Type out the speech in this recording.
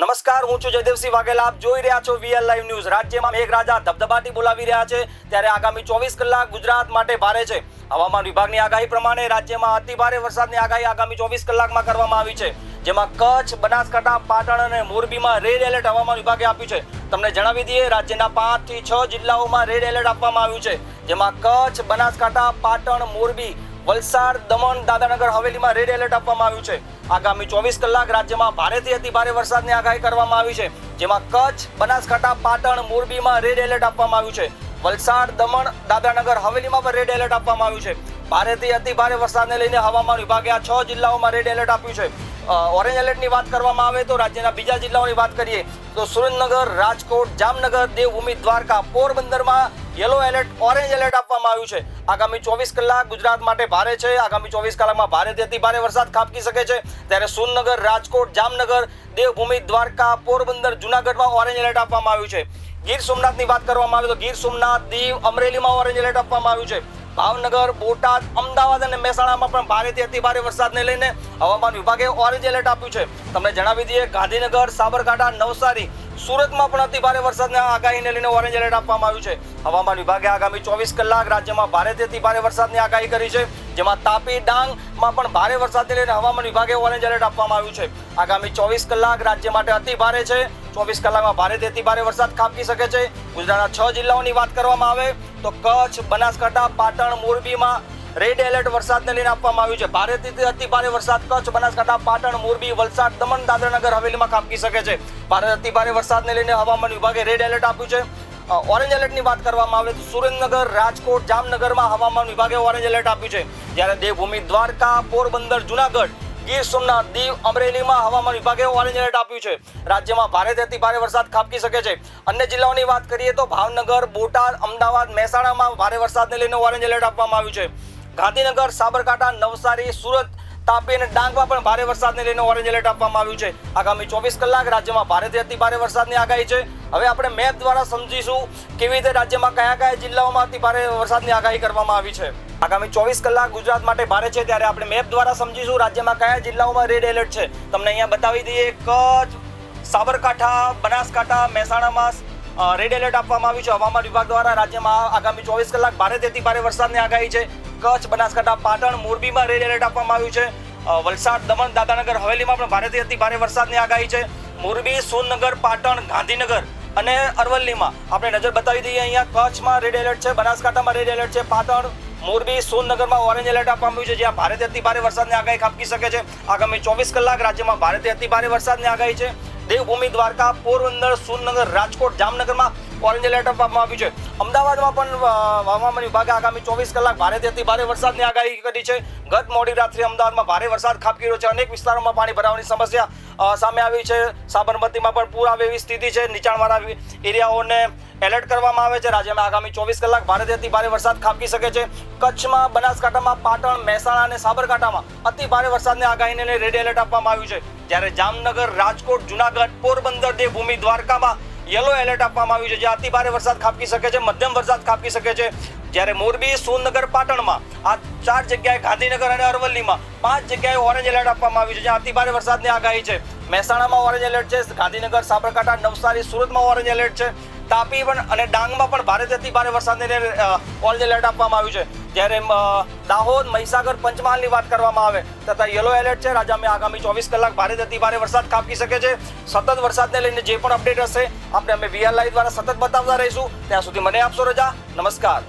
નમસ્કાર, હું છું જયદેવસિંહ વાઘેલા. આપ જોઈ રહ્યા છો વીએલ લાઈવ ન્યૂઝ. રાજ્યમાં મેઘરાજા ધબધબાટી બોલાવી રહ્યા છે ત્યારે આગામી ચોવીસ કલાક ગુજરાત માટે ભારે છે. હવામાન વિભાગની આગાહી પ્રમાણે રાજ્યમાં અતિ ભારે વરસાદની આગાહી આગામી ચોવીસ કલાકમાં કરવામાં આવી છે. જેમાં કચ્છ, બનાસકાંઠા, પાટણ અને મોરબીમાં રેડ એલર્ટ હવામાન વિભાગે આપ્યું છે. તમને જણાવી દઈએ, રાજ્યના પાંચથી છ જિલ્લાઓમાં રેડ એલર્ટ આપવામાં આવ્યું છે. જેમાં કચ્છ, બનાસકાંઠા, પાટણ, મોરબી વલસાડ, દમણ દાદાનગર હવેલીમાં રેડ એલર્ટ આપવામાં આવ્યું છે. આગામી ચોવીસ કલાક રાજ્યમાં ભારેથી અતિ ભારે વરસાદની આગાહી કરવામાં આવી છે. જેમાં કચ્છ, બનાસકાંઠા, પાટણ, મોરબીમાં રેડ એલર્ટ આપવામાં આવ્યું છે. વલસાડ, દમણ, દાદરાનગર હવેલીમાં પણ રેડ એલર્ટ આપવામાં આવ્યું છે. ભારેથી અતિ ભારે વરસાદને લઈને હવામાન વિભાગે આ છ જિલ્લાઓમાં રેડ એલર્ટ આપ્યું છે. ઓરેન્જ એલર્ટની વાત કરવામાં આવે તો રાજ્યના બીજા જિલ્લાઓની વાત કરીએ તો સુરેન્દ્રનગર, રાજકોટ, જામનગર, દેવભૂમિ, દ્વારકા, પોરબંદરમાં યલો એલર્ટ ઓરેન્જ એલર્ટ આપવામાં આવ્યું છે. આગામી ચોવીસ કલાક ગુજરાત માટે ભારે છે. આગામી ચોવીસ કલાકમાં ભારેથી અતિ ભારે વરસાદ ખાબકી શકે છે. ત્યારે સોનનગર, રાજકોટ, જામનગર, દેવભૂમિ, દ્વારકા, પોરબંદર, જુનાગઢમાં ઓરેન્જ એલર્ટ આપવામાં આવ્યું છે. ગીર સોમનાથની વાત કરવામાં આવે તો ગીર સોમનાથ, દીવ, અમરેલીમાં ઓરેન્જ એલર્ટ આપવામાં આવ્યું છે. ભાવનગર, બોટાદ, અમદાવાદ અને મહેસાણામાં પણ ભારેથી અતિ ભારે વરસાદને લઈને હવામાન વિભાગે ઓરેન્જ એલર્ટ આપ્યું છે. તમને જણાવી દઈએ ગાંધીનગર, સાબરકાંઠા, નવસારી સુરતમાં પણ અતિ ભારે વરસાદની આગાહીને લઈને ઓરેન્જ એલર્ટ આપવામાં આવ્યું છે. હવામાન વિભાગે આગામી ચોવીસ કલાક રાજ્યમાં ભારેથી ભારે વરસાદની આગાહી કરી છે. જેમાં તાપી, ડાંગમાં પણ ભારે વરસાદને લઈને હવામાન વિભાગે ઓરેન્જ એલર્ટ આપવામાં આવ્યું છે. આગામી ચોવીસ કલાક રાજ્ય માટે અતિ ભારે છે. ચોવીસ કલાકમાં ભારેથી અતિ ભારે વરસાદ ખાબકી શકે છે. ગુજરાતના છ જિલ્લાઓની વાત કરવામાં આવે તો કચ્છ, બનાસકાંઠા, પાટણ, મોરબીમાં રેડ એલર્ટ વરસાદને લઈને આપવામાં આવ્યું છે. ભારેથી અતિ ભારે વરસાદ, કચ્છ, બનાસકાંઠા, પાટણ, મોરબી, વલસાડ, દમણ, દાદરાનગર હવેલીમાં કાપકી શકે છે. ભારે અતિ ભારે વરસાદને લઈને હવામાન વિભાગે રેડ એલર્ટ આપ્યું છે. ઓરેન્જ એલર્ટની વાત કરવામાં આવે તો સુરેન્દ્રનગર, રાજકોટ, જામનગરમાં હવામાન વિભાગે ઓરેન્જ એલર્ટ આપ્યું છે. જ્યારે દેવભૂમિ, દ્વારકા, પોરબંદર, જુનાગઢ, ગીર સોમનાથ, દીવ, અમરેલીમાં હવામાન વિભાગે ઓરેન્જ એલર્ટ આપ્યું છે. રાજ્યમાં ભારેથી ભારે વરસાદ ખાબકી શકે છે. અન્ય જિલ્લાઓની વાત કરીએ તો ભાવનગર, બોટાદ, અમદાવાદ, મહેસાણામાં ભારે વરસાદને લઈને ઓરેન્જ એલર્ટ આપવામાં આવ્યું છે. ગાંધીનગર, સાબરકાંઠા, નવસારી, સુરત, તાપી અને ડાંગમાં પણ ભારે વરસાદને લઈને ઓરેન્જ એલર્ટ આપવામાં આવ્યું છે. આગામી ચોવીસ કલાક રાજ્યમાં ભારેથી અતિ ભારે વરસાદની આગાહી છે. હવે આપણે મેપ દ્વારા સમજીશું કેવી રીતે રાજ્યમાં કયા કયા જિલ્લાઓમાં અતિ ભારે વરસાદની આગાહી કરવામાં આવી છે. આગામી ચોવીસ કલાક ગુજરાત માટે ભારે છે ત્યારે આપણે મેપ દ્વારા સમજીશું રાજ્યમાં કયા જિલ્લાઓમાં રેડ એલર્ટ છે. તમને અહીંયા બતાવી દઈએ, કચ્છ, સાબરકાંઠા, બનાસકાંઠા, મહેસાણામાં રેડ એલર્ટ આપવામાં આવ્યું છે. હવામાન વિભાગ દ્વારા રાજ્યમાં આગામી ચોવીસ કલાક ભારેથી અતિ ભારે વરસાદની આગાહી છે. કચ્છ, બનાસકાંઠા, પાટણ, મોરબીમાં રેડ એલર્ટ આપવામાં આવ્યું છે. વલસાડ, દમણ દાદાનગર હવેલીમાં પણ ભારેથી અતિ ભારે વરસાદની આગાહી છે. મોરબી, સોનનગર, પાટણ, ગાંધીનગર અને અરવલ્લીમાં આપણે નજર બતાવી દઈએ અહીંયા કચ્છમાં રેડ એલર્ટ છે, બનાસકાંઠામાં રેડ એલર્ટ છે, પાટણ, મોરબી, સોનનગરમાં ઓરેન્જ એલર્ટ આપવામાં આવ્યું છે. જ્યાં ભારેથી અતિ ભારે વરસાદની આગાહી ખાબકી શકે છે. આગામી ચોવીસ કલાક રાજ્યમાં ભારેથી અતિ ભારે વરસાદની આગાહી છે. દેવભૂમિ દ્વારકા, પોરબંદર, સોનનગર, રાજકોટ, જામનગરમાં ઓરેન્જ એલર્ટ આપવામાં આવ્યું છે. અમદાવાદમાં પણ હવામાન વિભાગે આગામી ચોવીસ કલાક ભારેથી અતિ ભારે વરસાદની આગાહી કરી છે. ગત મોડી રાત્રે અમદાવાદમાં ભારે વરસાદ ખાબકી રહ્યો છે. અનેક વિસ્તારોમાં પાણી ભરાવાની સમસ્યા સામે આવી છે. સાબરમતીમાં પણ પૂર આવે એવી સ્થિતિ છે. નીચાણવાળા એરિયાઓને એલર્ટ કરવામાં આવે છે. રાજ્યમાં આગામી ચોવીસ કલાક ભારેથી અતિ ભારે વરસાદ ખાબકી શકે છે. કચ્છમાં, બનાસકાંઠામાં પાટણ, મહેસાણા અને સાબરકાંઠામાં અતિ ભારે વરસાદની આગાહીને રેડ એલર્ટ આપવામાં આવ્યું છે. જ્યારે જામનગર, રાજકોટ, જુનાગઢ, પોરબંદર, દેવભૂમિ, દ્વારકામાં યલો એલર્ટ આપવામાં આવ્યું છે. જે અતિ ભારે વરસાદ ખાબકી શકે છે, મધ્યમ વરસાદ ખાબકી શકે છે. જ્યારે મોરબી સોનનગર પાટણમાં આ ચાર જગ્યાએ ગાંધીનગર અને અરવલ્લીમાં પાંચ જગ્યાએ ઓરેન્જ એલર્ટ આપવામાં આવ્યું છે. જ્યાં અતિ ભારે વરસાદની આગાહી છે. મહેસાણામાં ઓરેન્જ એલર્ટ છે, ગાંધીનગર, સાબરકાંઠા, નવસારી, સુરતમાં ઓરેન્જ એલર્ટ છે. તાપી પણ અને ડાંગમાં પણ ભારેથી અતિ ભારે વરસાદને ઓરેન્જ એલર્ટ આપવામાં આવ્યું છે. જ્યારે દાહોદ, મહીસાગર, પંચમહાલની વાત કરવામાં આવે, તથા યલો એલર્ટ છે. રાજામે આગામી ચોવીસ કલાક ભારેથી અતિ ભારે વરસાદ કાપી શકે છે. સતત વરસાદને લઈને જે પણ અપડેટ હશે, આપણે અમે વીઆર લાઈવ દ્વારા સતત બતાવતા રહીશું. ત્યાં સુધી મને આપશો રજા. નમસ્કાર.